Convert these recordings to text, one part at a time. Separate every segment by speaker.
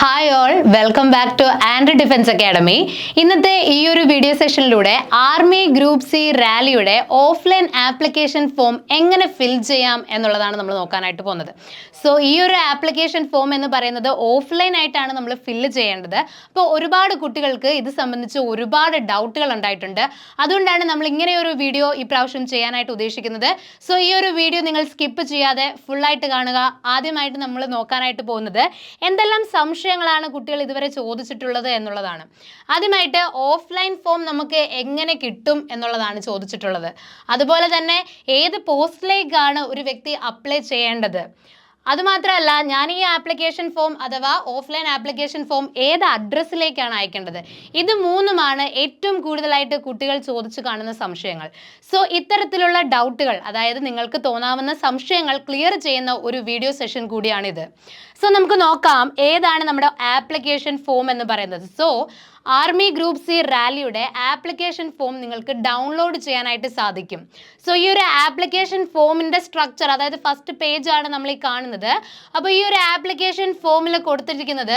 Speaker 1: Hi all welcome back to Andri defence academy ഇന്നത്തെ ഈ ഒരു വീഡിയോ സെഷനിലൂടെ ആർമി ഗ്രൂപ്പ് സി റാലിയുടെ ഓഫ്ലൈൻ ആപ്ലിക്കേഷൻ ഫോം എങ്ങനെ ഫിൽ ചെയ്യാം എന്നുള്ളതാണ് നമ്മൾ നോക്കാനായിട്ട് പോകുന്നത്. സോ ഈ ഒരു ആപ്ലിക്കേഷൻ ഫോം എന്ന് പറയുന്നത് ഓഫ്ലൈൻ ആയിട്ടാണ് നമ്മൾ ഫില്ല് ചെയ്യേണ്ടത്. അപ്പോൾ ഒരുപാട് കുട്ടികൾക്ക് ഇത് സംബന്ധിച്ച് ഒരുപാട് ഡൗട്ടുകൾ ഉണ്ടായിട്ടുണ്ട്. അതുകൊണ്ടാണ് നമ്മൾ ഇങ്ങനെ ഒരു വീഡിയോ ഇപ്രാവശ്യം ചെയ്യാനായിട്ട് ഉദ്ദേശിക്കുന്നത്. സോ ഈ ഒരു വീഡിയോ നിങ്ങൾ സ്കിപ്പ് ചെയ്യാതെ ഫുള്ളായിട്ട് കാണുക. ആദ്യമായിട്ട് നമ്മൾ നോക്കാനായിട്ട് പോകുന്നത് എന്തെല്ലാം സംശയങ്ങളാണ് കുട്ടികൾ ഇതുവരെ ചോദിച്ചിട്ടുള്ളത് എന്നുള്ളതാണ്. ആദ്യമായിട്ട് ഓഫ്ലൈൻ ഫോം നമുക്ക് എങ്ങനെ കിട്ടും എന്നുള്ളതാണ് ചോദിച്ചിട്ടുള്ളത്. അതുപോലെ തന്നെ ഏത് പോസ്റ്റിലേക്കാണ് ഒരു വ്യക്തി അപ്ലൈ ചെയ്യേണ്ടത്? അതുമാത്രമല്ല ഞാൻ ഈ ആപ്ലിക്കേഷൻ ഫോം അഥവാ ഓഫ്ലൈൻ ആപ്ലിക്കേഷൻ ഫോം ഏത് അഡ്രസ്സിലേക്കാണ് അയക്കേണ്ടത്? ഇത് മൂന്നുമാണ് ഏറ്റവും കൂടുതലായിട്ട് കുട്ടികൾ ചോദിച്ചു കാണുന്ന സംശയങ്ങൾ. സോ ഇത്തരത്തിലുള്ള ഡൗട്ടുകൾ അതായത് നിങ്ങൾക്ക് തോന്നാവുന്ന സംശയങ്ങൾ ക്ലിയർ ചെയ്യുന്ന ഒരു വീഡിയോ സെഷൻ കൂടിയാണിത്. സോ നമുക്ക് നോക്കാം ഏതാണ് നമ്മുടെ ആപ്ലിക്കേഷൻ ഫോം എന്ന് പറയുന്നത്. സോ ആർമി ഗ്രൂപ്പ് സി റാലിയുടെ ആപ്ലിക്കേഷൻ ഫോം നിങ്ങൾക്ക് ഡൗൺലോഡ് ചെയ്യാനായിട്ട് സാധിക്കും. സോ ഈ ഒരു ആപ്ലിക്കേഷൻ ഫോമിന്റെ സ്ട്രക്ചർ അതായത് ഫസ്റ്റ് പേജാണ് നമ്മൾ ഈ കാണുന്നത്. അപ്പോൾ ഈ ഒരു ആപ്ലിക്കേഷൻ ഫോമിൽ കൊടുത്തിരിക്കുന്നത്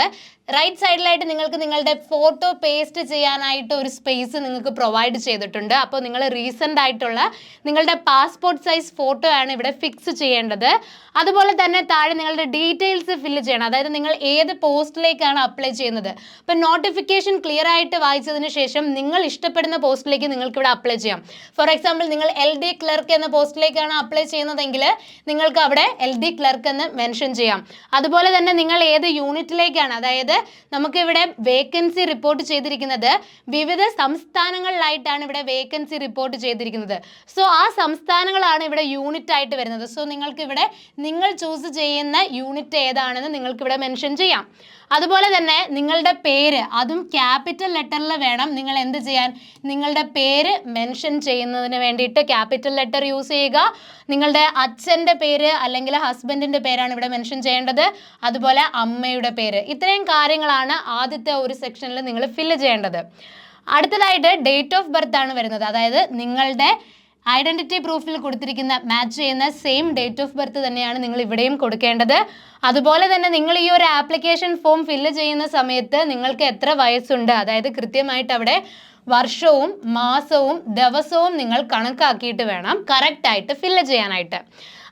Speaker 1: റൈറ്റ് സൈഡിലായിട്ട് നിങ്ങൾക്ക് നിങ്ങളുടെ ഫോട്ടോ പേസ്റ്റ് ചെയ്യാനായിട്ട് ഒരു സ്പേസ് നിങ്ങൾക്ക് പ്രൊവൈഡ് ചെയ്തിട്ടുണ്ട്. അപ്പോൾ നിങ്ങൾ റീസെന്റ് ആയിട്ടുള്ള നിങ്ങളുടെ പാസ്പോർട്ട് സൈസ് ഫോട്ടോ ആണ് ഇവിടെ ഫിക്സ് ചെയ്യേണ്ടത്. അതുപോലെ തന്നെ താഴെ നിങ്ങളുടെ ഡീറ്റെയിൽസ് ഫില്ല് ചെയ്യണം. അതായത് നിങ്ങൾ ഏത് പോസ്റ്റിലേക്കാണ് അപ്ലൈ ചെയ്യുന്നത്. ഇപ്പം നോട്ടിഫിക്കേഷൻ ക്ലിയർ ആയിട്ട് വായിച്ചതിന് ശേഷം നിങ്ങൾ ഇഷ്ടപ്പെടുന്ന പോസ്റ്റിലേക്ക് നിങ്ങൾക്ക് ഇവിടെ അപ്ലൈ ചെയ്യാം. ഫോർ എക്സാമ്പിൾ നിങ്ങൾ എൽ ഡി ക്ലർക്ക് എന്ന പോസ്റ്റിലേക്കാണ് അപ്ലൈ ചെയ്യുന്നതെങ്കിൽ നിങ്ങൾക്ക് അവിടെ എൽ ഡി ക്ലർക്ക് എന്ന് മെൻഷൻ ചെയ്യാം. അതുപോലെ തന്നെ നിങ്ങൾ ഏത് യൂണിറ്റിലേക്കാണ് അതായത് നമുക്കിവിടെ വേക്കൻസി റിപ്പോർട്ട് ചെയ്തിരിക്കുന്നത് വിവിധ സംസ്ഥാനങ്ങളിലായിട്ടാണ് ഇവിടെ വേക്കൻസി റിപ്പോർട്ട് ചെയ്തിരിക്കുന്നത്. സോ ആ സംസ്ഥാനങ്ങളാണ് ഇവിടെ യൂണിറ്റ് ആയിട്ട് വരുന്നത്. സോ നിങ്ങൾക്ക് ഇവിടെ നിങ്ങൾ ചൂസ് ചെയ്യുന്ന യൂണിറ്റ് ഏതാണെന്ന് നിങ്ങൾക്ക് ഇവിടെ മെൻഷൻ ചെയ്യാം. അതുപോലെ തന്നെ നിങ്ങളുടെ പേര് അതും ക്യാപിറ്റൽ ലെറ്ററിൽ വേണം നിങ്ങൾ എന്ത് ചെയ്യാൻ? നിങ്ങളുടെ പേര് മെൻഷൻ ചെയ്യുന്നതിന് വേണ്ടിയിട്ട് ക്യാപിറ്റൽ ലെറ്റർ യൂസ് ചെയ്യുക. നിങ്ങളുടെ അച്ഛന്റെ പേര് അല്ലെങ്കിൽ ഹസ്ബൻഡിന്റെ പേരാണ് ഇവിടെ മെൻഷൻ ചെയ്യേണ്ടത്. അതുപോലെ അമ്മയുടെ പേര്. ഇത്രയും കാര്യങ്ങളാണ് ആദ്യത്തെ ഒരു സെക്ഷനിൽ നിങ്ങൾ ഫില്ല് ചെയ്യേണ്ടത്. അടുത്തതായിട്ട് ഡേറ്റ് ഓഫ് ബർത്ത് ആണ് വരുന്നത്. അതായത് നിങ്ങളുടെ ഐഡന്റിറ്റി പ്രൂഫിൽ കൊടുത്തിരിക്കുന്ന മാച്ച് ചെയ്യുന്ന സെയിം ഡേറ്റ് ഓഫ് ബർത്ത് തന്നെയാണ് നിങ്ങൾ ഇവിടെയും കൊടുക്കേണ്ടത്. അതുപോലെ തന്നെ നിങ്ങൾ ഈ ഒരു ആപ്ലിക്കേഷൻ ഫോം ഫില്ല് ചെയ്യുന്ന സമയത്ത് നിങ്ങൾക്ക് എത്ര വയസ്സുണ്ട്? അതായത് കൃത്യമായിട്ട് അവിടെ വർഷവും മാസവും ദിവസവും നിങ്ങൾ കണക്കാക്കിയിട്ട് വേണം കറക്റ്റായിട്ട് ഫില്ല് ചെയ്യാനായിട്ട്.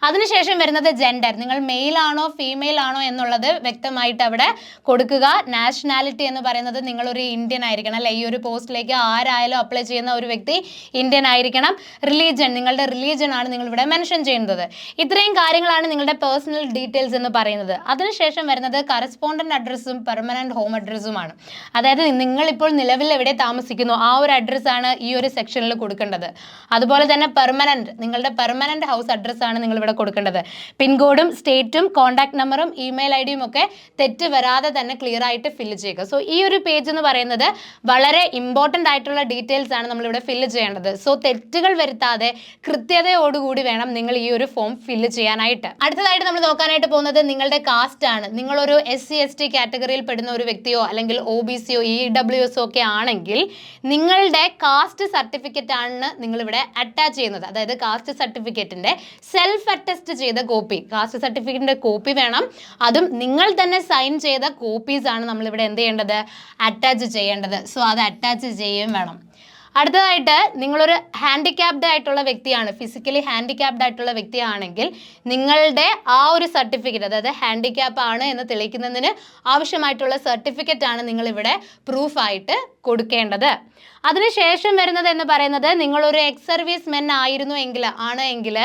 Speaker 1: അതിനുശേഷം വരുന്നത് ജെൻഡർ നിങ്ങൾ മെയിൽ ആണോ ഫീമെയിൽ ആണോ എന്നുള്ളത് വ്യക്തമായിട്ട് അവിടെ കൊടുക്കുക. നാഷണാലിറ്റി എന്ന് പറയുന്നത് നിങ്ങളൊരു ഇന്ത്യൻ ആയിരിക്കണം അല്ലെ? ഈ ഒരു പോസ്റ്റിലേക്ക് ആരായാലും അപ്ലൈ ചെയ്യുന്ന ഒരു വ്യക്തി ഇന്ത്യൻ ആയിരിക്കണം. റിലീജൻ നിങ്ങളുടെ റിലീജൻ ആണ് നിങ്ങൾ ഇവിടെ മെൻഷൻ ചെയ്യുന്നത്. ഇത്രയും കാര്യങ്ങളാണ് നിങ്ങളുടെ പേഴ്സണൽ ഡീറ്റെയിൽസ് എന്ന് പറയുന്നത്. അതിനുശേഷം വരുന്നത് കറസ്പോണ്ടന്റ് അഡ്രസ്സും പെർമനന്റ് ഹോം അഡ്രസ്സുമാണ് അതായത് നിങ്ങളിപ്പോൾ നിലവിൽ എവിടെ താമസിക്കുന്നു? ആ ഒരു അഡ്രസ്സാണ് ഈ ഒരു സെക്ഷനിൽ കൊടുക്കേണ്ടത്. അതുപോലെ തന്നെ പെർമനന്റ് നിങ്ങളുടെ പെർമനന്റ് ഹൗസ് അഡ്രസ്സാണ് നിങ്ങൾ കൊടുക്കേണ്ടത്. പിൻകോഡും സ്റ്റേറ്റും കോൺടാക്ട് നമ്പറും ഇമെയിൽ ഐ ഡിയും ഒക്കെ തെറ്റ് വരാതെ തന്നെ ക്ലിയർ ആയിട്ട് ഫില്ല് ചെയ്യുക. സോ ഈ ഒരു പേജ് എന്ന് പറയുന്നത് വളരെ ഇമ്പോർട്ടന്റ് ആയിട്ടുള്ള ഡീറ്റെയിൽസ് ആണ് നമ്മളിവിടെ ഫില്ല് ചെയ്യേണ്ടത്. സോ തെറ്റുകൾ വരുത്താതെ കൃത്യതയോടുകൂടി വേണം നിങ്ങൾ ഈ ഒരു ഫോം ഫില്ല് ചെയ്യാനായിട്ട്. അടുത്തതായിട്ട് നമ്മൾ നോക്കാനായിട്ട് പോകുന്നത് നിങ്ങളുടെ കാസ്റ്റ് ആണ്. നിങ്ങളൊരു എസ് സി എസ് ടി കാറ്റഗറിയിൽ പെടുന്ന ഒരു വ്യക്തിയോ അല്ലെങ്കിൽ ഒ ബി സിയോ ഇ ഡബ്ല്യു എസ് ഒക്കെ ആണെങ്കിൽ നിങ്ങളുടെ കാസ്റ്റ് സർട്ടിഫിക്കറ്റ് ആണ് നിങ്ങളിവിടെ അറ്റാച്ച് ചെയ്യുന്നത്. അതായത് കാസ്റ്റ് സർട്ടിഫിക്കറ്റിന്റെ സെൽഫ് അറ്റസ്റ്റ് ചെയ്ത കോപ്പി കാസ്റ്റ് സർട്ടിഫിക്കറ്റിന്റെ കോപ്പി വേണം. അതും നിങ്ങൾ തന്നെ സൈൻ ചെയ്ത കോപ്പീസ് ആണ് നമ്മൾ ഇവിടെ എന്ത് ചെയ്യേണ്ടത്? അറ്റാച്ച് ചെയ്യേണ്ടത്. സോ അത് അറ്റാച്ച് ചെയ്യുകയും വേണം. അടുത്തതായിട്ട് നിങ്ങളൊരു ഹാൻഡിക്യാപ്ഡ് ആയിട്ടുള്ള വ്യക്തിയാണ്. ഫിസിക്കലി ഹാൻഡിക്യാപ്ഡ് ആയിട്ടുള്ള വ്യക്തിയാണെങ്കിൽ നിങ്ങളുടെ ആ ഒരു സർട്ടിഫിക്കറ്റ് അതായത് ഹാൻഡിക്യാപ്പ് ആണ് എന്ന് തെളിയിക്കുന്നതിന് ആവശ്യമായിട്ടുള്ള സർട്ടിഫിക്കറ്റ് ആണ് നിങ്ങളിവിടെ പ്രൂഫായിട്ട് കൊടുക്കേണ്ടത്. അതിനുശേഷം വരുന്നത് എന്ന് പറയുന്നത് നിങ്ങളൊരു എക്സ് സർവീസ് മെൻ ആയിരുന്നു എങ്കിൽ ആണ് എങ്കിൽ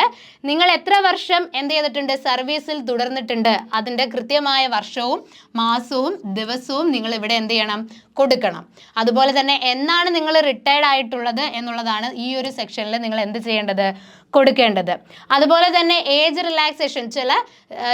Speaker 1: നിങ്ങൾ എത്ര വർഷം എന്ത് ചെയ്തിട്ടുണ്ട്? സർവീസിൽ തുടർന്നിട്ടുണ്ട്. അതിന്റെ കൃത്യമായ വർഷവും മാസവും ദിവസവും നിങ്ങൾ ഇവിടെ എന്ത് ചെയ്യണം? കൊടുക്കണം. അതുപോലെ തന്നെ എന്നാണ് നിങ്ങൾ റിട്ടയർഡ് ആയിട്ടുള്ളത് എന്നുള്ളതാണ് ഈ ഒരു സെക്ഷനിൽ നിങ്ങൾ എന്ത് ചെയ്യേണ്ടത്? കൊടുക്കേണ്ടത്. അതുപോലെ തന്നെ ഏജ് റിലാക്സേഷൻ ചില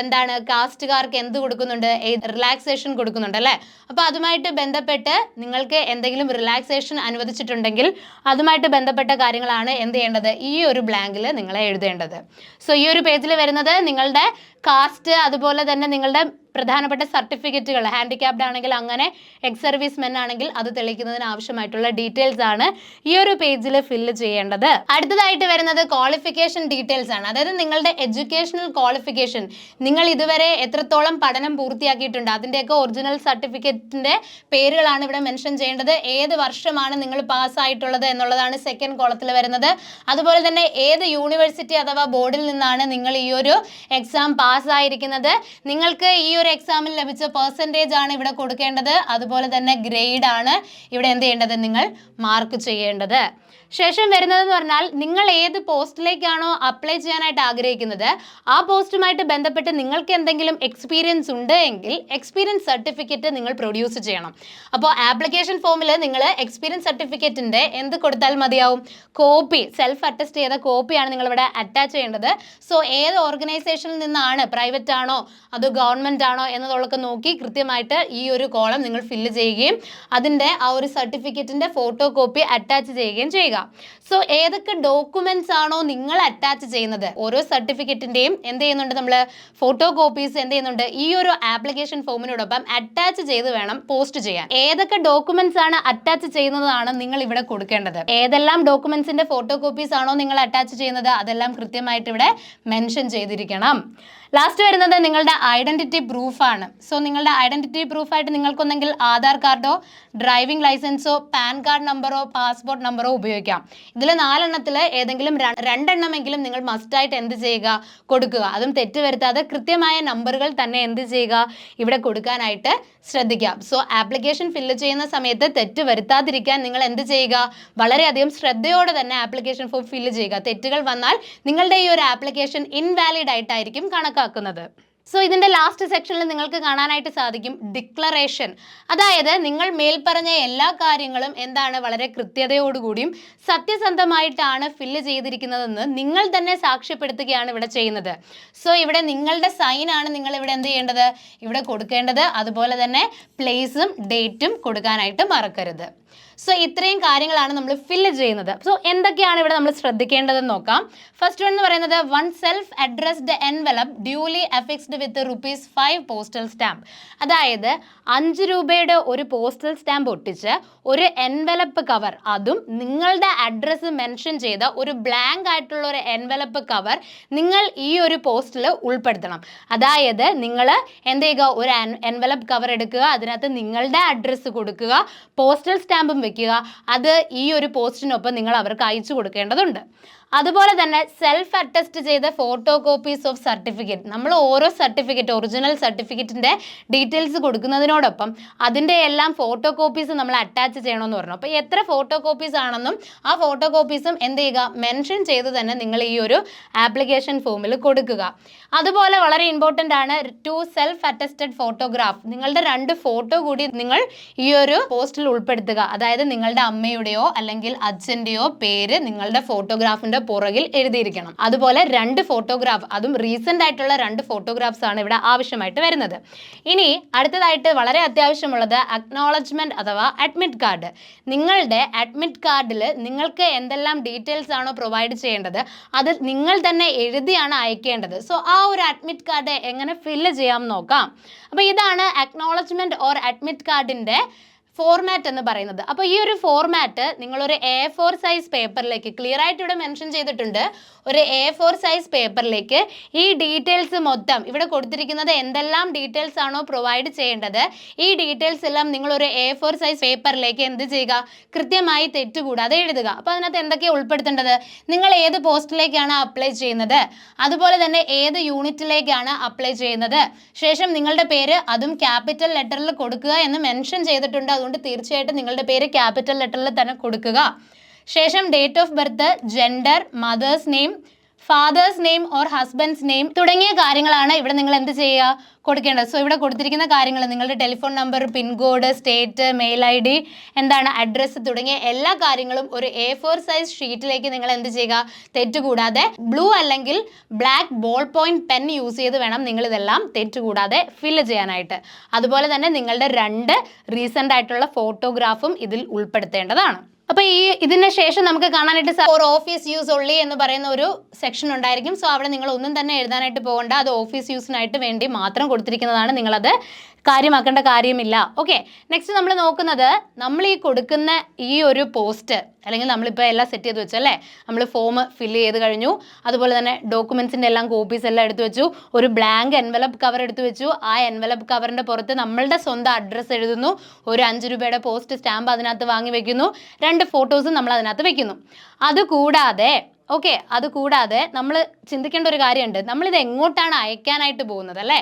Speaker 1: എന്താണ് കാസ്റ്റുകാർക്ക് എന്ത് കൊടുക്കുന്നുണ്ട്? റിലാക്സേഷൻ കൊടുക്കുന്നുണ്ട് അല്ലേ? അപ്പോൾ അതുമായിട്ട് ബന്ധപ്പെട്ട് നിങ്ങൾക്ക് എന്തെങ്കിലും റിലാക്സേഷൻ അനുവദിച്ചിട്ടുണ്ടെങ്കിൽ അതുമായിട്ട് ബന്ധപ്പെട്ട കാര്യങ്ങളാണ് എന്ത് ചെയ്യേണ്ടത്? ഈ ഒരു ബ്ലാങ്കിൽ നിങ്ങളെ എഴുതേണ്ടത്. സോ ഈ ഒരു പേജിൽ വരുന്നത് നിങ്ങളുടെ കാസ്റ്റ് അതുപോലെ തന്നെ നിങ്ങളുടെ പ്രധാനപ്പെട്ട സർട്ടിഫിക്കറ്റുകൾ ഹാൻഡിക്യാപ്ഡ് ആണെങ്കിൽ അങ്ങനെ എക്സ് സർവീസ് മെൻ ആണെങ്കിൽ അത് തെളിയിക്കുന്നതിന് ആവശ്യമായിട്ടുള്ള ഡീറ്റെയിൽസ് ആണ് ഈ ഒരു പേജിൽ ഫില്ല് ചെയ്യേണ്ടത്. അടുത്തതായിട്ട് വരുന്നത് ക്വാളിഫിക്കേഷൻ ഡീറ്റെയിൽസ് ആണ്. അതായത് നിങ്ങളുടെ എഡ്യൂക്കേഷണൽ ക്വാളിഫിക്കേഷൻ നിങ്ങൾ ഇതുവരെ എത്രത്തോളം പഠനം പൂർത്തിയാക്കിയിട്ടുണ്ട്? അതിന്റെയൊക്കെ ഒറിജിനൽ സർട്ടിഫിക്കറ്റിന്റെ പേരുകളാണ് ഇവിടെ മെൻഷൻ ചെയ്യേണ്ടത്. ഏത് വർഷമാണ് നിങ്ങൾ പാസ്സായിട്ടുള്ളത് എന്നുള്ളതാണ് സെക്കൻഡ് കോളത്തിൽ വരുന്നത്. അതുപോലെ തന്നെ ഏത് യൂണിവേഴ്സിറ്റി അഥവാ ബോർഡിൽ നിന്നാണ് നിങ്ങൾ ഈ ഒരു എക്സാം പാസ്സായിരിക്കുന്നത്. നിങ്ങൾക്ക് ഈ ഒരു എക്സാമിൽ ലഭിച്ച പെർസെന്റേജ് ആണ് ഇവിടെ കൊടുക്കേണ്ടത്. അതുപോലെ തന്നെ ഗ്രേഡ് ആണ് ഇവിടെ എന്ത് ചെയ്യേണ്ടത് നിങ്ങൾ മാർക്ക് ചെയ്യേണ്ടത്. ശേഷം വരുന്നതെന്ന് പറഞ്ഞാൽ നിങ്ങൾ ഏത് പോസ്റ്റിലേക്കാണോ അപ്ലൈ ചെയ്യാനായിട്ട് ആഗ്രഹിക്കുന്നത് ആ പോസ്റ്റുമായിട്ട് ബന്ധപ്പെട്ട് നിങ്ങൾക്ക് എന്തെങ്കിലും എക്സ്പീരിയൻസ് ഉണ്ട് എങ്കിൽ എക്സ്പീരിയൻസ് സർട്ടിഫിക്കറ്റ് നിങ്ങൾ പ്രൊഡ്യൂസ് ചെയ്യണം. അപ്പോൾ ആപ്ലിക്കേഷൻ ഫോമിൽ നിങ്ങൾ എക്സ്പീരിയൻസ് സർട്ടിഫിക്കറ്റിന്റെ എന്ത് കൊടുത്താൽ മതിയാവും. കോപ്പി സെൽഫ് അറ്റസ്റ്റ് ചെയ്ത കോപ്പിയാണ് നിങ്ങളിവിടെ അറ്റാച്ച് ചെയ്യേണ്ടത്. സോ ഏത് ഓർഗനൈസേഷനിൽ നിന്നാണ് പ്രൈവറ്റ് ആണോ അതോ ഗവൺമെന്റ് ആണോ എന്നതൊക്കെ നോക്കി കൃത്യമായിട്ട് ഈ ഒരു കോളം നിങ്ങൾ ഫില്ല് ചെയ്യുകയും അതിന്റെ ആ ഒരു സർട്ടിഫിക്കറ്റിന്റെ ഫോട്ടോ കോപ്പി അറ്റാച്ച് ചെയ്യുകയും ചെയ്യുക. സോ ഏതൊക്കെ ഡോക്യുമെന്റ്സ് ആണോ നിങ്ങൾ അറ്റാച്ച് ചെയ്യുന്നത്? ഓരോ സർട്ടിഫിക്കറ്റിന്റെയും എന്ത് ചെയ്യുന്നുണ്ട് നമ്മൾ ഫോട്ടോ കോപ്പീസ് എന്ത് ചെയ്യുന്നുണ്ട്? ഈ ഒരു ആപ്ലിക്കേഷൻ ഫോമിനോടൊപ്പം അറ്റാച്ച് ചെയ്ത് വേണം പോസ്റ്റ് ചെയ്യാൻ. ഏതൊക്കെ ഡോക്യുമെന്റ്സ് ആണ് അറ്റാച്ച് ചെയ്യുന്നതാണ് നിങ്ങൾ ഇവിടെ കൊടുക്കേണ്ടത്? ഏതെല്ലാം ഡോക്യുമെന്റ്സിന്റെ ഫോട്ടോ കോപ്പീസ് ആണോ നിങ്ങൾ അറ്റാച്ച് ചെയ്യുന്നത്? അതെല്ലാം കൃത്യമായിട്ട് ഇവിടെ മെൻഷൻ ചെയ്തിരിക്കണം. ലാസ്റ്റ് വരുന്നത് നിങ്ങളുടെ ഐഡന്റിറ്റി പ്രൂഫാണ് സോ നിങ്ങളുടെ ഐഡന്റിറ്റി പ്രൂഫായിട്ട് നിങ്ങൾക്കൊന്നെങ്കിൽ ആധാർ കാർഡോ ഡ്രൈവിംഗ് ലൈസൻസോ പാൻ കാർഡ് നമ്പറോ പാസ്പോർട്ട് നമ്പറോ ഉപയോഗിക്കാം. ഇതിൽ നാലെണ്ണത്തിൽ ഏതെങ്കിലും രണ്ടെണ്ണമെങ്കിലും നിങ്ങൾ മസ്റ്റായിട്ട് എന്ത് ചെയ്യുക? കൊടുക്കുക. അതും തെറ്റ് വരുത്താതെ കൃത്യമായ നമ്പറുകൾ തന്നെ എന്ത് ചെയ്യുക? ഇവിടെ കൊടുക്കാനായിട്ട് ശ്രദ്ധിക്കാം. സോ ആപ്ലിക്കേഷൻ ഫില്ല് ചെയ്യുന്ന സമയത്ത് തെറ്റ് വരുത്താതിരിക്കാൻ നിങ്ങൾ എന്ത് ചെയ്യുക? വളരെയധികം ശ്രദ്ധയോടെ തന്നെ ആപ്ലിക്കേഷൻ ഫോം ഫില്ല് ചെയ്യുക. തെറ്റുകൾ വന്നാൽ നിങ്ങളുടെ ഈ ഒരു ആപ്ലിക്കേഷൻ ഇൻവാലിഡ് ആയിട്ടായിരിക്കും കണക്കാക്കുന്നത്. സോ ഇതിന്റെ ലാസ്റ്റ് സെക്ഷനിൽ നിങ്ങൾക്ക് കാണാനായിട്ട് സാധിക്കും ഡിക്ലറേഷൻ അതായത് നിങ്ങൾ മേൽപ്പറഞ്ഞ എല്ലാ കാര്യങ്ങളും എന്താണ് വളരെ കൃത്യതയോടുകൂടിയും സത്യസന്ധമായിട്ടാണ് ഫില്ല് ചെയ്തിരിക്കുന്നതെന്ന് നിങ്ങൾ തന്നെ സാക്ഷ്യപ്പെടുത്തുകയാണ് ഇവിടെ ചെയ്യുന്നത്. സോ ഇവിടെ നിങ്ങളുടെ സൈനാണ് നിങ്ങൾ ഇവിടെ എന്ത് ചെയ്യേണ്ടത്? ഇവിടെ കൊടുക്കേണ്ടത്. അതുപോലെ തന്നെ പ്ലേസും ഡേറ്റും കൊടുക്കാനായിട്ട് മറക്കരുത്. സോ ഇത്രയും കാര്യങ്ങളാണ് നമ്മൾ ഫില്ല് ചെയ്യുന്നത്. സോ എന്തൊക്കെയാണ് ഇവിടെ നമ്മൾ ശ്രദ്ധിക്കേണ്ടതെന്ന് നോക്കാം. ഫസ്റ്റ് വൺ എന്ന് പറയുന്നത് one self addressed envelope duly affixed with rupees five postal stamp അതായത് അഞ്ച് രൂപയുടെ ഒരു പോസ്റ്റൽ സ്റ്റാമ്പ് ഒട്ടിച്ച് ഒരു എൻവലപ്പ് കവർ അതും നിങ്ങളുടെ അഡ്രസ്സ് മെൻഷൻ ചെയ്ത ഒരു ബ്ലാങ്ക് ആയിട്ടുള്ള ഒരു എൻവലപ്പ് കവർ നിങ്ങൾ ഈ ഒരു പോസ്റ്റിൽ ഉൾപ്പെടുത്തണം. അതായത് നിങ്ങൾ എന്ത് ചെയ്യുക? ഒരു എൻവലപ്പ് കവർ എടുക്കുക. അതിനകത്ത് നിങ്ങളുടെ അഡ്രസ്സ് കൊടുക്കുക. പോസ്റ്റൽ സ്റ്റാമ്പും വെക്കുക. അത് ഈ ഒരു പോസ്റ്റിനൊപ്പം നിങ്ങൾ അവർക്ക് അയച്ചു കൊടുക്കേണ്ടതുണ്ട്. അതുപോലെ തന്നെ സെൽഫ് അറ്റസ്റ്റ് ചെയ്ത ഫോട്ടോ കോപ്പീസ് ഓഫ് സർട്ടിഫിക്കറ്റ് നമ്മൾ ഓരോ സർട്ടിഫിക്കറ്റ് ഒറിജിനൽ സർട്ടിഫിക്കറ്റിന്റെ ഡീറ്റെയിൽസ് കൊടുക്കുന്നതിനോടൊപ്പം അതിന്റെ എല്ലാം ഫോട്ടോ കോപ്പീസ് നമ്മൾ അറ്റാച്ച് ചെയ്യണമെന്ന് പറഞ്ഞു. അപ്പോൾ എത്ര ഫോട്ടോ കോപ്പീസ് ആണെന്നും ആ ഫോട്ടോ കോപ്പീസും എന്ത് ചെയ്യുക? മെൻഷൻ ചെയ്ത് തന്നെ നിങ്ങൾ ഈ ഒരു ആപ്ലിക്കേഷൻ ഫോമിൽ കൊടുക്കുക. അതുപോലെ വളരെ ഇമ്പോർട്ടന്റ് ആണ് ടു സെൽഫ് അറ്റസ്റ്റഡ് ഫോട്ടോഗ്രാഫ് നിങ്ങളുടെ രണ്ട് ഫോട്ടോ കൂടി നിങ്ങൾ ഈ ഒരു പോസ്റ്റിൽ ഉൾപ്പെടുത്തുക. അതായത് നിങ്ങളുടെ അമ്മയുടെയോ അല്ലെങ്കിൽ അച്ഛന്റെയോ പേര് നിങ്ങളുടെ ഫോട്ടോഗ്രാഫിന്റെ പുറകിൽ എഴുതിയിരിക്കണം. അതുപോലെ രണ്ട് ഫോട്ടോഗ്രാഫ് അതും റീസെന്റ് ആയിട്ടുള്ള രണ്ട് ഫോട്ടോഗ്രാഫ്സ് ആണ് ഇവിടെ ആവശ്യമായിട്ട് വരുന്നത്. ഇനി അടുത്തതായിട്ട് വളരെ അത്യാവശ്യമുള്ളത് അക്നോളജ്മെന്റ് അഥവാ അഡ്മിറ്റ് കാർഡ് നിങ്ങളുടെ അഡ്മിറ്റ് കാർഡിൽ നിങ്ങൾക്ക് എന്തെല്ലാം ഡീറ്റെയിൽസ് ആണോ പ്രൊവൈഡ് ചെയ്യേണ്ടത് അത് നിങ്ങൾ തന്നെ എഴുതിയാണ് അയക്കേണ്ടത്. സോ ആ ഒരു അഡ്മിറ്റ് കാർഡ് എങ്ങനെ ഫില്ല് ചെയ്യാം നോക്കാം. അപ്പോൾ ഇതാണ് അക്നോളജ്മെന്റ് ഓർ അഡ്മിറ്റ് കാർഡിന്റെ ഫോർമാറ്റ് എന്ന് പറയുന്നത്. അപ്പോൾ ഈ ഒരു ഫോർമാറ്റ് നിങ്ങളൊരു എ ഫോർ സൈസ് പേപ്പറിലേക്ക് ക്ലിയർ ആയിട്ട് ഇവിടെ മെൻഷൻ ചെയ്തിട്ടുണ്ട്. ഒരു എ ഫോർ സൈസ് പേപ്പറിലേക്ക് ഈ ഡീറ്റെയിൽസ് മൊത്തം ഇവിടെ കൊടുത്തിരിക്കുന്നത് എന്തെല്ലാം ഡീറ്റെയിൽസ് ആണോ പ്രൊവൈഡ് ചെയ്യേണ്ടത്. ഈ ഡീറ്റെയിൽസ് എല്ലാം നിങ്ങളൊരു എ ഫോർ സൈസ് പേപ്പറിലേക്ക് എന്ത് ചെയ്യുക? കൃത്യമായി തെറ്റുകൂടാതെ എഴുതുക. അപ്പോൾ അതിനകത്ത് എന്തൊക്കെയാണ് ഉൾപ്പെടുത്തേണ്ടത്? നിങ്ങൾ ഏത് പോസ്റ്റിലേക്കാണ് അപ്ലൈ ചെയ്യുന്നത്? അതുപോലെ തന്നെ ഏത് യൂണിറ്റിലേക്കാണ് അപ്ലൈ ചെയ്യുന്നത്? ശേഷം നിങ്ങളുടെ പേര് അതും ക്യാപിറ്റൽ ലെറ്ററിൽ കൊടുക്കുക എന്ന് മെൻഷൻ ചെയ്തിട്ടുണ്ട്. അതുകൊണ്ട് തീർച്ചയായിട്ടും നിങ്ങളുടെ പേര് ക്യാപിറ്റൽ ലെറ്ററിൽ തന്നെ കൊടുക്കുക. ശേഷം date of birth gender mother's name father's name or husband's name തുടങ്ങിയ കാര്യങ്ങളാണ് ഇവിടെ നിങ്ങൾ എന്ത് ചെയ്യുക? കൊടുക്കേണ്ടത്. സോ ഇവിടെ കൊടുത്തിരിക്കുന്ന കാര്യങ്ങൾ നിങ്ങളുടെ telephone number pin code state mail I D എന്താണ് അഡ്രസ്സ് തുടങ്ങിയ എല്ലാ കാര്യങ്ങളും ഒരു എ ഫോർ സൈസ് ഷീറ്റിലേക്ക് നിങ്ങൾ എന്ത് ചെയ്യുക? തെറ്റുകൂടാതെ ബ്ലൂ അല്ലെങ്കിൽ black ball point pen use ചെയ്ത് വേണം നിങ്ങൾ ഇതെല്ലാം തെറ്റുകൂടാതെ ഫില്ല് ചെയ്യാനായിട്ട്. അതുപോലെ തന്നെ നിങ്ങളുടെ രണ്ട് റീസെന്റ് ആയിട്ടുള്ള ഫോട്ടോഗ്രാഫും ഇതിൽ ഉൾപ്പെടുത്തേണ്ടതാണ്. അപ്പോൾ ഈ ഇതിന് ശേഷം നമുക്ക് കാണാനായിട്ട് ഫോർ ഓഫീസ് യൂസ് ഒള്ളി എന്ന് പറയുന്ന ഒരു സെക്ഷൻ ഉണ്ടായിരിക്കും. സോ അവിടെ നിങ്ങൾ ഒന്നും തന്നെ എഴുതാനായിട്ട് പോകണ്ട. അത് ഓഫീസ് യൂസിനായിട്ട് വേണ്ടി മാത്രം കൊടുത്തിരിക്കുന്നതാണ് നിങ്ങളത്. കാര്യമാക്കേണ്ട കാര്യമില്ല. ഓക്കെ നെക്സ്റ്റ് നമ്മൾ നോക്കുന്നത് നമ്മൾ ഈ കൊടുക്കുന്ന ഈ ഒരു പോസ്റ്റ് അല്ലെങ്കിൽ നമ്മളിപ്പോൾ എല്ലാം സെറ്റ് ചെയ്ത് വെച്ചു അല്ലേ? നമ്മൾ ഫോം ഫില്ല് ചെയ്ത് കഴിഞ്ഞു. അതുപോലെ തന്നെ ഡോക്യുമെൻസിന്റെ എല്ലാം കോപ്പീസ് എല്ലാം എടുത്തു വെച്ചു. ഒരു ബ്ലാങ്ക് എൻവലപ്പ് കവർ എടുത്തു വെച്ചു. ആ എൻവലപ്പ് കവറിന്റെ പുറത്ത് നമ്മളുടെ സ്വന്തം അഡ്രസ്സ് എഴുതുന്നു. ഒരു അഞ്ച് രൂപയുടെ പോസ്റ്റ് സ്റ്റാമ്പ് അതിനകത്ത് വാങ്ങി വെക്കുന്നു. രണ്ട് ഫോട്ടോസും നമ്മൾ അതിനകത്ത് വെക്കുന്നു. അതുകൂടാതെ ഓക്കെ അത് കൂടാതെ നമ്മൾ ചിന്തിക്കേണ്ട ഒരു കാര്യമുണ്ട്. നമ്മളിത് എങ്ങോട്ടാണ് അയക്കാനായിട്ട് പോകുന്നത് അല്ലേ?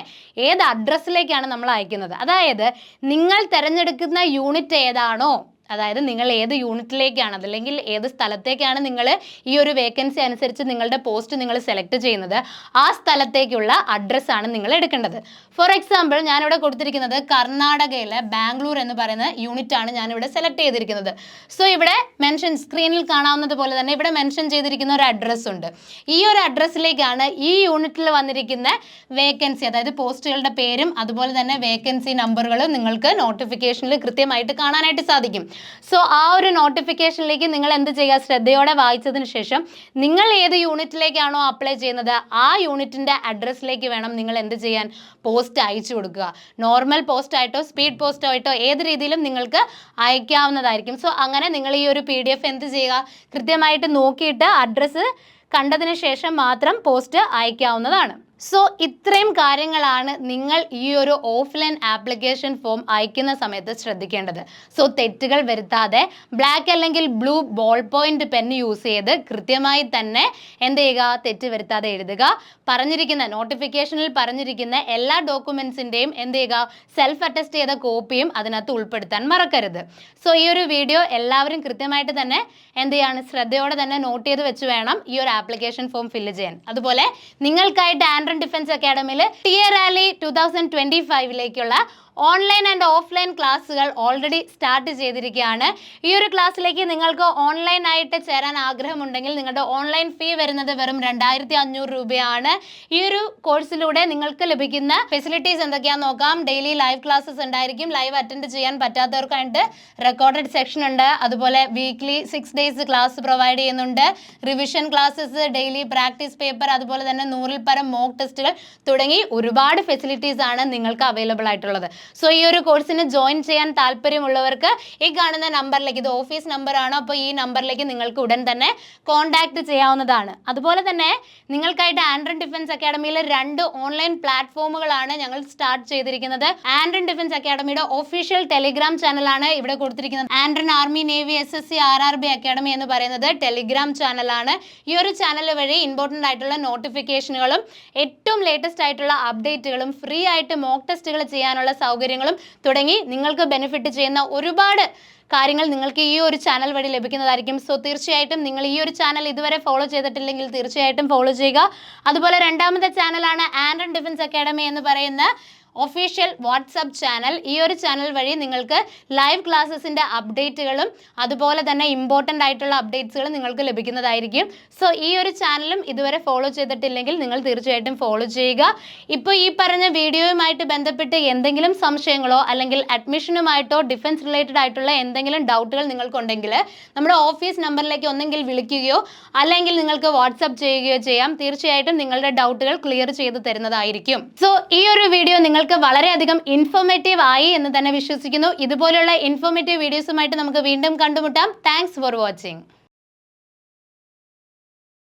Speaker 1: ഏത് അഡ്രസ്സിലേക്കാണ് നമ്മൾ അയക്കുന്നത്? അതായത് നിങ്ങൾ തിരഞ്ഞെടുക്കുന്ന യൂണിറ്റ് ഏതാണോ? അതായത് നിങ്ങൾ ഏത് യൂണിറ്റിലേക്കാണ് അതല്ലെങ്കിൽ ഏത് സ്ഥലത്തേക്കാണ് നിങ്ങൾ ഈ ഒരു വേക്കൻസി അനുസരിച്ച് നിങ്ങളുടെ പോസ്റ്റ് നിങ്ങൾ സെലക്ട് ചെയ്യുന്നത് ആ സ്ഥലത്തേക്കുള്ള അഡ്രസ്സാണ് നിങ്ങൾ എടുക്കേണ്ടത്. ഫോർ എക്സാമ്പിൾ ഞാനിവിടെ കൊടുത്തിരിക്കുന്നത് കർണാടകയിലെ ബാംഗ്ലൂർ എന്ന് പറയുന്ന യൂണിറ്റ് ആണ് ഞാനിവിടെ സെലക്ട് ചെയ്തിരിക്കുന്നത്. സോ ഇവിടെ മെൻഷൻ സ്ക്രീനിൽ കാണാവുന്നത് പോലെ തന്നെ ഇവിടെ മെൻഷൻ ചെയ്തിരിക്കുന്ന ഒരു അഡ്രസ്സ് ഉണ്ട്. ഈ ഒരു അഡ്രസ്സിലേക്കാണ് ഈ യൂണിറ്റിൽ വന്നിരിക്കുന്ന വേക്കൻസി അതായത് പോസ്റ്റുകളുടെ പേരും അതുപോലെ തന്നെ വേക്കൻസി നമ്പറുകളും നിങ്ങൾക്ക് നോട്ടിഫിക്കേഷനിൽ കൃത്യമായിട്ട് കാണാനായിട്ട് സാധിക്കും. സോ ആ ഒരു നോട്ടിഫിക്കേഷനിലേക്ക് നിങ്ങൾ എന്ത് ചെയ്യുക? ശ്രദ്ധയോടെ വായിച്ചതിന് ശേഷം നിങ്ങൾ ഏത് യൂണിറ്റിലേക്കാണോ അപ്ലൈ ചെയ്യുന്നത് ആ യൂണിറ്റിന്റെ അഡ്രസ്സിലേക്ക് വേണം നിങ്ങൾ എന്ത് ചെയ്യാൻ? പോസ്റ്റ് അയച്ചു കൊടുക്കുക. നോർമൽ പോസ്റ്റ് ആയിട്ടോ സ്പീഡ് പോസ്റ്റോ ആയിട്ടോ ഏത് രീതിയിലും നിങ്ങൾക്ക് അയക്കാവുന്നതായിരിക്കും. സോ അങ്ങനെ നിങ്ങൾ ഈ ഒരു പി ഡി എന്ത് ചെയ്യുക? കൃത്യമായിട്ട് നോക്കിയിട്ട് അഡ്രസ്സ് കണ്ടതിന് ശേഷം മാത്രം പോസ്റ്റ് അയക്കാവുന്നതാണ്. സോ ഇത്രയും കാര്യങ്ങളാണ് നിങ്ങൾ ഈ ഒരു ഓഫ്ലൈൻ ആപ്ലിക്കേഷൻ ഫോം അയക്കുന്ന സമയത്ത് ശ്രദ്ധിക്കേണ്ടത്. സോ തെറ്റുകൾ വരുത്താതെ ബ്ലാക്ക് അല്ലെങ്കിൽ blue ball point pen use ചെയ്ത് കൃത്യമായി തന്നെ എന്ത് ചെയ്യുക? തെറ്റ് വരുത്താതെ എഴുതുക. പറഞ്ഞിരിക്കുന്ന നോട്ടിഫിക്കേഷനിൽ പറഞ്ഞിരിക്കുന്ന എല്ലാ ഡോക്യുമെൻസിന്റെയും എന്ത് ചെയ്യുക? സെൽഫ് അറ്റസ്റ്റ് ചെയ്ത കോപ്പിയും അതിനകത്ത് ഉൾപ്പെടുത്താൻ മറക്കരുത്. സോ ഈ ഒരു വീഡിയോ എല്ലാവരും കൃത്യമായിട്ട് തന്നെ എന്ത് ചെയ്യാണ്? ശ്രദ്ധയോടെ തന്നെ നോട്ട് ചെയ്ത് വെച്ച് വേണം ഈ ഒരു ആപ്ലിക്കേഷൻ ഫോം ഫില്ല് ചെയ്യാൻ. അതുപോലെ നിങ്ങൾക്കായിട്ട് ആൻഡ്രോയിഡ് ഡിഫൻസ് അക്കാഡമിയിൽ tear rally two thousand twenty ഫൈവിലേക്കുള്ള ഓൺലൈൻ ആൻഡ് ഓഫ്ലൈൻ ക്ലാസ്സുകൾ ഓൾറെഡി സ്റ്റാർട്ട് ചെയ്തിരിക്കുകയാണ്. ഈ ഒരു ക്ലാസ്സിലേക്ക് നിങ്ങൾക്ക് ഓൺലൈൻ ആയിട്ട് ചേരാൻ ആഗ്രഹമുണ്ടെങ്കിൽ നിങ്ങളുടെ ഓൺലൈൻ ഫീ വരുന്നത് വെറും രണ്ടായിരത്തി അഞ്ഞൂറ് രൂപയാണ്. ഈ ഒരു കോഴ്സിലൂടെ നിങ്ങൾക്ക് ലഭിക്കുന്ന ഫെസിലിറ്റീസ് എന്തൊക്കെയാണെന്ന് നോക്കാം. ഡെയിലി ലൈവ് ക്ലാസ്സസ് ഉണ്ടായിരിക്കും. ലൈവ് അറ്റൻഡ് ചെയ്യാൻ പറ്റാത്തവർക്കായിട്ട് റെക്കോർഡഡ് സെക്ഷൻ ഉണ്ട്. അതുപോലെ weekly six days class provide ചെയ്യുന്നുണ്ട്. Revision classes daily practice paper അതുപോലെ തന്നെ നൂറിൽ പരം മോക്ക് ടെസ്റ്റുകൾ തുടങ്ങി ഒരുപാട് ഫെസിലിറ്റീസ് ആണ് നിങ്ങൾക്ക് അവൈലബിൾ ആയിട്ടുള്ളത്. സോ ഈ ഒരു കോഴ്സിന് ജോയിൻ ചെയ്യാൻ താല്പര്യമുള്ളവർക്ക് ഈ കാണുന്ന നമ്പറിലേക്ക് ഇത് ഓഫീസ് നമ്പറാണ് അപ്പോൾ ഈ നമ്പറിലേക്ക് നിങ്ങൾക്ക് ഉടൻ തന്നെ കോൺടാക്ട് ചെയ്യാവുന്നതാണ്. അതുപോലെ തന്നെ നിങ്ങൾക്കായിട്ട് ആൻഡ്രൻ ഡിഫൻസ് അക്കാഡമിയിലെ രണ്ട് ഓൺലൈൻ പ്ലാറ്റ്ഫോമുകളാണ് ഞങ്ങൾ സ്റ്റാർട്ട് ചെയ്തിരിക്കുന്നത്. ആൻഡ്രൻ ഡിഫൻസ് അക്കാഡമിയുടെ ഒഫീഷ്യൽ ടെലിഗ്രാം ചാനലാണ് ഇവിടെ കൊടുത്തിരിക്കുന്നത്. ആൻഡ്രൻ army navy S S C R R B academy എന്ന് പറയുന്നത് ടെലിഗ്രാം ചാനലാണ് ഈ ഒരു ചാനൽ വഴി ഇമ്പോർട്ടന്റ് ആയിട്ടുള്ള നോട്ടിഫിക്കേഷനുകളും ഏറ്റവും ലേറ്റസ്റ്റ് ആയിട്ടുള്ള അപ്ഡേറ്റുകളും ഫ്രീ ആയിട്ട് മോക്ക് ടെസ്റ്റുകൾ ചെയ്യാനുള്ള സൗകര്യങ്ങളും തുടങ്ങി നിങ്ങൾക്ക് ബെനിഫിറ്റ് ചെയ്യുന്ന ഒരുപാട് കാര്യങ്ങൾ നിങ്ങൾക്ക് ഈ ഒരു ചാനൽ വഴി ലഭിക്കുന്നതായിരിക്കും. സോ തീർച്ചയായിട്ടും നിങ്ങൾ ഈ ഒരു ചാനൽ ഇതുവരെ ഫോളോ ചെയ്തിട്ടില്ലെങ്കിൽ തീർച്ചയായിട്ടും ഫോളോ ചെയ്യുക. അതുപോലെ രണ്ടാമത്തെ ചാനലാണ് ആൻഡ് ഡിഫൻസ് അക്കാഡമി എന്ന് പറയുന്ന ഒഫീഷ്യൽ വാട്സപ്പ് ചാനൽ ഈ ഒരു ചാനൽ വഴി നിങ്ങൾക്ക് ലൈവ് ക്ലാസ്സസിന്റെ അപ്ഡേറ്റുകളും അതുപോലെ തന്നെ ഇമ്പോർട്ടന്റ് ആയിട്ടുള്ള അപ്ഡേറ്റ്സുകളും നിങ്ങൾക്ക് ലഭിക്കുന്നതായിരിക്കും. സോ ഈ ഒരു ചാനലും ഇതുവരെ ഫോളോ ചെയ്തിട്ടില്ലെങ്കിൽ നിങ്ങൾ തീർച്ചയായിട്ടും ഫോളോ ചെയ്യുക. ഇപ്പോൾ ഈ പറഞ്ഞ വീഡിയോയുമായിട്ട് ബന്ധപ്പെട്ട് എന്തെങ്കിലും സംശയങ്ങളോ അല്ലെങ്കിൽ അഡ്മിഷനുമായിട്ടോ ഡിഫൻസ് റിലേറ്റഡ് ആയിട്ടുള്ള എന്തെങ്കിലും ഡൗട്ടുകൾ നിങ്ങൾക്കുണ്ടെങ്കിൽ നമ്മുടെ ഓഫീസ് നമ്പറിലേക്ക് ഒന്നെങ്കിൽ വിളിക്കുകയോ അല്ലെങ്കിൽ നിങ്ങൾക്ക് വാട്സപ്പ് ചെയ്യുകയോ ചെയ്യാം. തീർച്ചയായിട്ടും നിങ്ങളുടെ ഡൗട്ടുകൾ ക്ലിയർ ചെയ്ത് തരുന്നതായിരിക്കും. സോ ഈ ഒരു വീഡിയോ നിങ്ങൾക്ക് വളരെയധികം ഇൻഫോർമേറ്റീവ് ആയി എന്ന് തന്നെ വിശ്വസിക്കുന്നു. ഇതുപോലുള്ള ഇൻഫോർമേറ്റീവ് വീഡിയോസുമായിട്ട് നമുക്ക് വീണ്ടും കണ്ടുമുട്ടാം. Thanks for watching